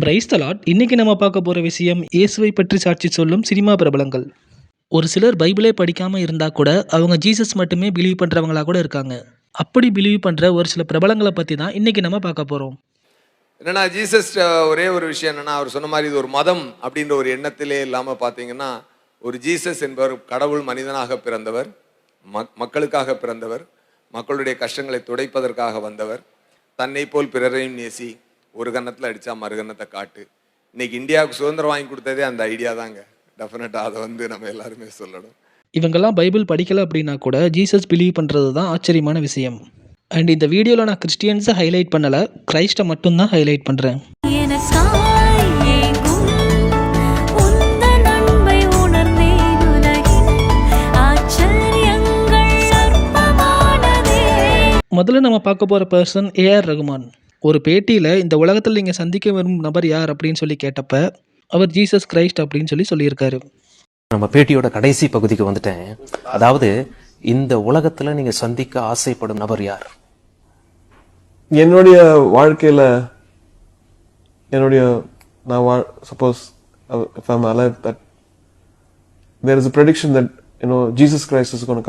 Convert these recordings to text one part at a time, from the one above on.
Praise the Lord இன்றைக்கி இன்னைக்கு நம்ம பார்க்க போகிற விஷயம் இயேசுவை பற்றி சாட்சி சொல்லும் சினிமா பிரபலங்கள். ஒரு சிலர் பைபிளே படிக்காமல் இருந்தால் கூட அவங்க ஜீசஸ் மட்டுமே பிலீவ் பண்ணுறவங்களா கூட இருக்காங்க. அப்படி பிலீவ் பண்ணுற ஒரு சில பிரபலங்களை பற்றி தான் இன்றைக்கி நம்ம பார்க்க போகிறோம் என்னன்னா ஜீசஸ் ஒரே ஒரு விஷயம் என்னென்னா அவர் சொன்ன மாதிரி இது ஒரு மதம் அப்படின்ற ஒரு எண்ணத்திலே இல்லாமல் பார்த்தீங்கன்னா ஒரு ஜீசஸ் என்பவர் கடவுள் மனிதனாக பிறந்தவர் மக் மக்களுக்காக பிறந்தவர் மக்களுடைய கஷ்டங்களை துடைப்பதற்காக வந்தவர் தன்னை போல் பிறரையும் நேசி ஒரு கன்னத்தில் அடித்தா மறு கன்னத்தை காட்டு. இன்னைக்கு இந்தியாவுக்கு சுதந்திரம் வாங்கி கொடுத்ததே அந்த ஐடியா தாங்க. டெஃபினட்டாக அதை வந்து நம்ம எல்லாருமே சொல்லணும். இவங்கெல்லாம் பைபிள் படிக்கலை அப்படின்னா கூட ஜீசஸ் பிலீவ் பண்ணுறது தான் ஆச்சரியமான விஷயம். அண்ட் இந்த வீடியோவில் நான் கிறிஸ்டியன்ஸை ஹைலைட் பண்ணலை கிரைஸ்ட்டை மட்டும்தான் ஹைலைட் பண்ணுறேன் முதல்ல நம்ம பார்க்க போகிற பர்சன் ஏஆர் ரகுமான். ஒரு பேட்டியில் இந்த உலகத்தில் நீங்கள் சந்திக்க விரும்பும் நபர் யார்? அப்படின்னு சொல்லி கேட்டப்ப அவர் ஜீசஸ் கிரைஸ்ட் அப்படின்னு சொல்லி சொல்லியிருக்காரு. நம்ம பேட்டியோட கடைசி பகுதிக்கு வந்துட்டேன். அதாவது இந்த உலகத்துல நீங்க சந்திக்க ஆசைப்படும் நபர் யார்? என்னுடைய வாழ்க்கையில என்னுடைய நான் வாழ் suppose if I'm alive that there is a prediction that you know Jesus Christ is going to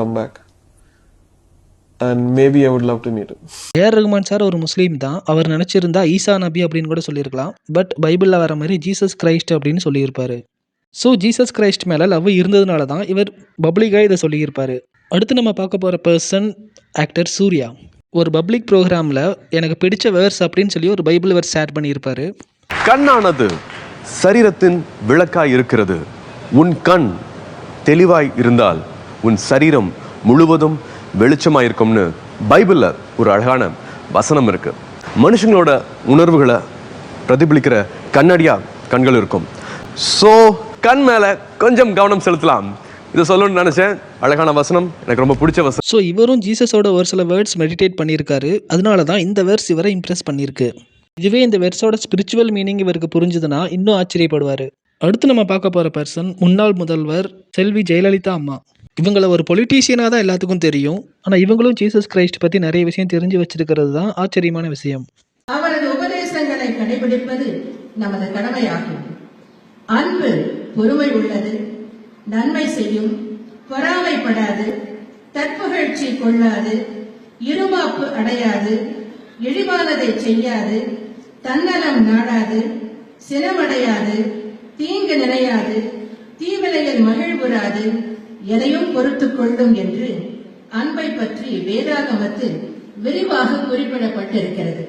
maybe I would love to meet him. AR Rahman sir ஒரு முஸ்லீம் தான். அவர் நினச்சிருந்தா ஈசா நபி அப்படின்னு கூட சொல்லியிருக்கலாம். பட் பைபிளில் வர மாதிரி ஜீசஸ் கிரைஸ்ட் அப்படின்னு சொல்லியிருப்பாரு. ஸோ ஜீசஸ் கிரைஸ்ட் மேலே லவ் இருந்ததுனால தான் இவர் பப்ளிக்காக இதை சொல்லியிருப்பாரு. அடுத்து நம்ம பார்க்க போகிற பர்சன் ஆக்டர் சூர்யா. ஒரு பப்ளிக் ப்ரோக்ராமில் எனக்கு பிடிச்ச வேர்ஸ் அப்படின்னு சொல்லி ஒரு பைபிள் வேர்ஸ் ஷேர் பண்ணியிருப்பாரு. கண்ணானது சரீரத்தின் விளக்காய் இருக்கிறது. உன் கண் தெளிவாய் இருந்தால் உன் சரீரம் முழுவதும் வெளிச்சமாக இருக்கும்னு பைபிளில் ஒரு அழகான வசனம் இருக்குது மனுஷங்களோட உணர்வுகளை பிரதிபலிக்கிற கண்ணடியாக கண்கள் இருக்கும். ஸோ கண் மேலே கொஞ்சம் கவனம் செலுத்தலாம். இதை சொல்லணும்னு நினச்சேன். அழகான வசனம். எனக்கு ரொம்ப பிடிச்ச வசனம். ஸோ இவரும் ஜீசஸோட ஒரு சில வேர்ட்ஸ் மெடிடேட் பண்ணியிருக்காரு. அதனால தான் இந்த வேர்ட்ஸ் இவரை இம்ப்ரெஸ் பண்ணியிருக்கு. இதுவே இந்த வேர்ட்ஸோட ஸ்பிரிச்சுவல் மீனிங் இவருக்கு புரிஞ்சுதுன்னா இன்னும் ஆச்சரியப்படுவார். அடுத்து நம்ம பார்க்க போகிற பர்சன் முன்னாள் முதல்வர் செல்வி ஜெயலலிதா அம்மா. இவங்களை ஒரு பொலிட்டீஷியனாக தான் எல்லாத்துக்கும் தெரியும். ஆனால் இவங்களும் ஜீசஸ் கிரைஸ்ட் பற்றி நிறைய விஷயம் தெரிஞ்சு வச்சிருக்கிறது தான் ஆச்சரியமான விஷயம். அவரது உபதேசங்களை கடைபிடிப்பது நமது கடமையாகும். அன்பு பொறுமை உள்ளது நன்மை செய்யும் பொறாமைப்படாது தற்புகழ்ச்சி கொள்ளாது இருமாப்பு அடையாது இழிவானதை செய்யாது தன்னலம் நாடாது சினமடையாது தீங்கு நினையாது தீவினையில் மகிழ்வுறாது எதையும் பொறுத்துக் கொள்ளும் என்று அன்பை பற்றி வேதாகமத்தில் விரிவாக குறிப்பிடப்பட்டிருக்கிறது.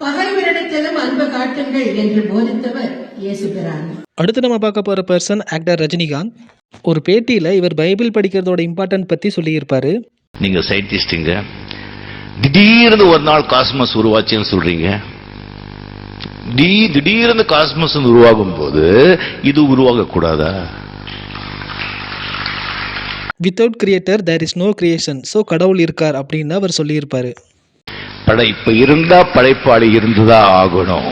பகைவரிடத்திலும் அன்பு காட்டுங்கள் என்று போதித்தவர் இயேசுபிரான் அடுத்து நம்ம பார்க்க போகிற பர்சன் ஆக்டர் ரஜினிகாந்த். ஒரு பேட்டியில் இவர் பைபிள் படிக்கிறதோட இம்பார்ட்டன்ட் பற்றி சொல்லியிருப்பாரு. நீங்க சயின்டிஸ்டுங்க திடீர்னு ஒரு நாள் காஸ்மஸ் உருவாச்சுன்னு சொல்றீங்க. தி- திடீர்னு காஸ்மஸ் உருவாகும் போது இது உருவாக கூடாதா without creator there is no creation so கடவுள் இருக்கார் அப்படின்னு அவர் சொல்லியிருப்பாரு. படைப்பு இருந்தா படைப்பாளி இருந்துதான் ஆகணும்.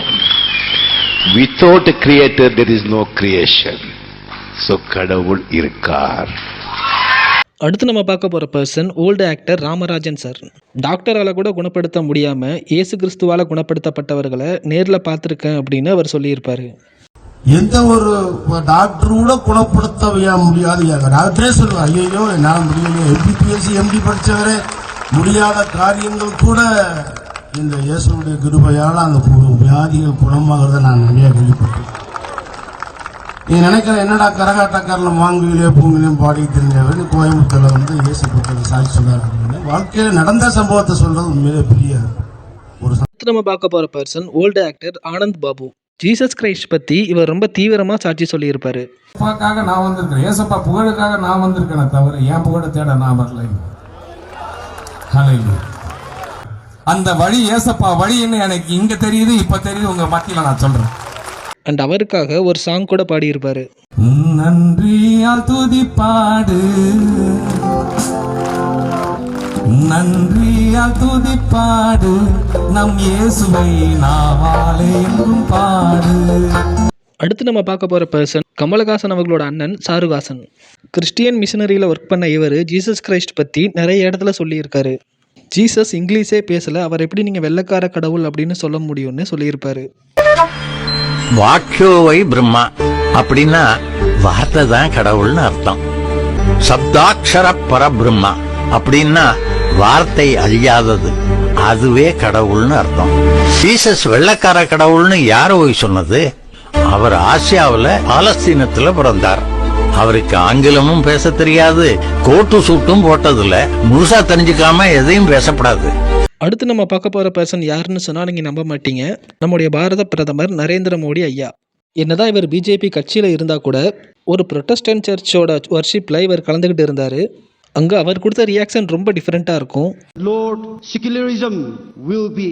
Without creator there is no creation so கடவுள் இருக்கார். அடுத்து நம்ம பார்க்க போகிற person old actor Ramarajan sir டாக்டரால் கூட குணப்படுத்த முடியாமல் இயேசு கிறிஸ்துவால் குணப்படுத்தப்பட்டவர்களை நேரில் பார்த்துருக்கேன் அப்படின்னு அவர் சொல்லியிருப்பாரு. எந்த ஒரு டாக்டர் கூட குணப்படுத்த முடியாது. டாக்டரே சொல்லுவார் ஐயோ என்னால் முடியலையே. எம்பிபிஎஸ்சி எம்பி படிச்சவரே முடியாத காரியங்கள் கூட இந்த இயேசுடைய கிருபையால் அந்த வியாதிகள் குணமாகிறத நான் நிறைய கேள்விப்பட்டேன் நீ நினைக்கிற என்னடா கரகாட்டக்காரில் மாங்குயிலே பூங்கிலையும் பாடி தெரிஞ்சவர் கோயம்புத்தூர்ல வந்து இயேசு பற்றி சாட்சி சொல்றாரு வாழ்க்கையில் நடந்த சம்பவத்தை சொல்றது உண்மையிலே பெரிய ஒரு சத்திரமா நம்ம பார்க்க போகிற person old actor Anand Babu. Jesus Christ பற்றி இவர் ரொம்ப தீவிரமாக சாட்சி சொல்லியிருப்பாரு. ஏசப்பாக்காக நான் வந்திருக்கிறேன். ஏசப்பா புகழுக்காக நான் வந்திருக்கேனே தவிர என் புகழை தேட நான் வரல. அந்த வழி ஏசப்பா வழின்னு எனக்கு இங்க தெரியுது இப்ப தெரியுது உங்க மத்தியில நான் சொல்றேன். அண்ட் அவருக்காக ஒரு சாங் கூட பாடியிருப்பாரு. நன்றியால் துதிப்பாடு. நன்றியால் துதிப்பாடு. நம் இயேசுவை நாவாலே பாடு. அடுத்து நம்ம பார்க்க போகிற பர்சன் கமலஹாசன் அவர்களோட அண்ணன் சாருஹாசன். கிறிஸ்டியன் மிஷனரியில் ஒர்க் பண்ண இவர் ஜீசஸ் கிரைஸ்ட் பற்றி நிறைய இடத்துல சொல்லியிருக்காரு. ஜீசஸ் இங்கிலீஷே பேசல அவர் எப்படி நீங்கள் வெள்ளைக்கார கடவுள் அப்படின்னு சொல்ல முடியும்னு சொல்லியிருப்பாரு. வாக்கியோவை பிரம்மா. அப்படின்னா வார்த்தை தான் கடவுள்னு அர்த்தம். சப்தாட்சர பரபிரம்மா. அப்படின்னா வார்த்தை அழியாதது. அதுவே கடவுள்னு அர்த்தம். ஜீசஸ் வெள்ளக்கார கடவுள்னு யார் போய் சொன்னது? அவர் ஆசியாவில் பாலஸ்தீனத்துல பிறந்தார். அவருக்கு ஆங்கிலமும் பேச தெரியாது. கோட்டு சூட்டும் போட்டதில்ல. முழுசா தெரிஞ்சுக்காம எதையும் பேசப்படாது. அடுத்து நம்ம பார்க்க போகிற பர்சன் யாருன்னு சொன்னால் நீங்கள் நம்ப மாட்டீங்க. நம்முடைய பாரத பிரதமர் நரேந்திர மோடி ஐயா. என்னதான் இவர் பிஜேபி கட்சியில் இருந்தால் கூட ஒரு ப்ரொட்டஸ்டன்ட் சர்ச்சோட ஒர்ஷிப்பில் இவர் கலந்துக்கிட்டு இருந்தார். அங்கே அவர் கொடுத்த ரியாக்ஷன் ரொம்ப டிஃப்ரெண்ட்டாக இருக்கும் Lord, secularism will be,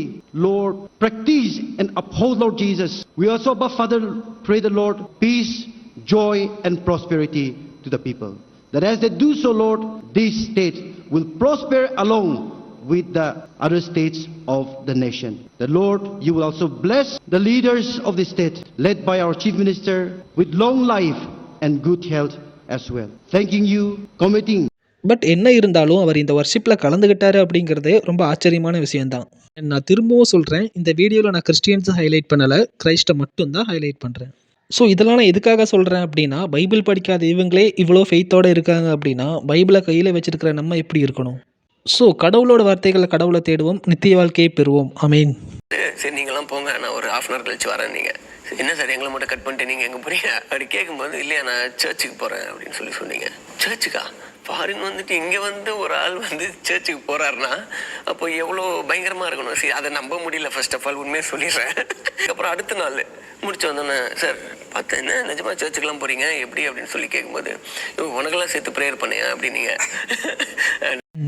Lord, practice and uphold, Lord Jesus. We also, above Father, pray the Lord, peace, joy, and prosperity to the people. That as they do so, Lord, this state will prosper along with the other states of the nation. The Lord, you will also bless the leaders of the state, led by our Chief Minister, with long life and good health as well. Thanking you, committing but என்ன இருந்தாலும் அவர் இந்த வர்ஷிப்பில் கலந்துக்கிட்டாரு அப்படிங்கிறதே ரொம்ப ஆச்சரியமான விஷயம்தான். நான் திரும்பவும் சொல்கிறேன் இந்த வீடியோவில் நான் கிறிஸ்டியன்ஸை ஹைலைட் பண்ணலை கிரைஸ்ட்டை மட்டும்தான் ஹைலைட் பண்ணுறேன் ஸோ இதெல்லாம் நான் எதுக்காக சொல்கிறேன் அப்படின்னா பைபிள் படிக்காத இவங்களே இவ்வளோ ஃபெய்த்தோடு இருக்காங்க அப்படின்னா பைபிளை கையில் வச்சுருக்கிற நம்ம எப்படி இருக்கணும்? ஸோ கடவுளோட வார்த்தைகளை கடவுளை தேடுவோம் நித்திய வாழ்க்கையை பெறுவோம். அமீன் சரி நீங்களாம் போங்க. நான் ஒரு ஹாஃப் அன் ஹவர் கழிச்சு வரேன் நீங்கள் என்ன சார் எங்களை மட்டும் கட் பண்ணிட்டு நீங்கள் எங்கே போகிறீங்க அப்படி கேட்கும்போது இல்லையா நான் சர்ச்சுக்கு போகிறேன் அப்படின்னு சொல்லி சொன்னீங்க. சர்ச்சுக்கா ஃபாரின் வந்துட்டு இங்கே வந்து ஒரு ஆள் வந்து சர்ச்சுக்கு போகிறாருன்னா அப்போ எவ்வளோ பயங்கரமாக இருக்கணும். சரி அதை நம்ப முடியல ஃபர்ஸ்ட் ஆஃப் ஆல் உண்மையை சொல்லிடுறேன். அப்புறம் அடுத்த நாள் முடிச்சு வந்தோன்னே சார் பார்த்தேன் என்ன நிஜமாக சர்ச்சுக்கெலாம் போகிறீங்க எப்படி? அப்படின்னு சொல்லி கேட்கும்போது உனக்கெல்லாம் சேர்த்து ப்ரேயர் பண்ணியா? அப்படின்னீங்க.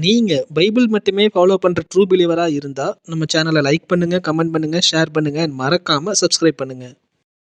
நீங்கள் பைபிள் மட்டுமே ஃபாலோ பண்ணுற ட்ரூ பிலீவராக இருந்தால் நம்ம சேனலை லைக் பண்ணுங்கள் கமெண்ட் பண்ணுங்கள் ஷேர் பண்ணுங்கள் மறக்காமல் சப்ஸ்கிரைப் பண்ணுங்கள்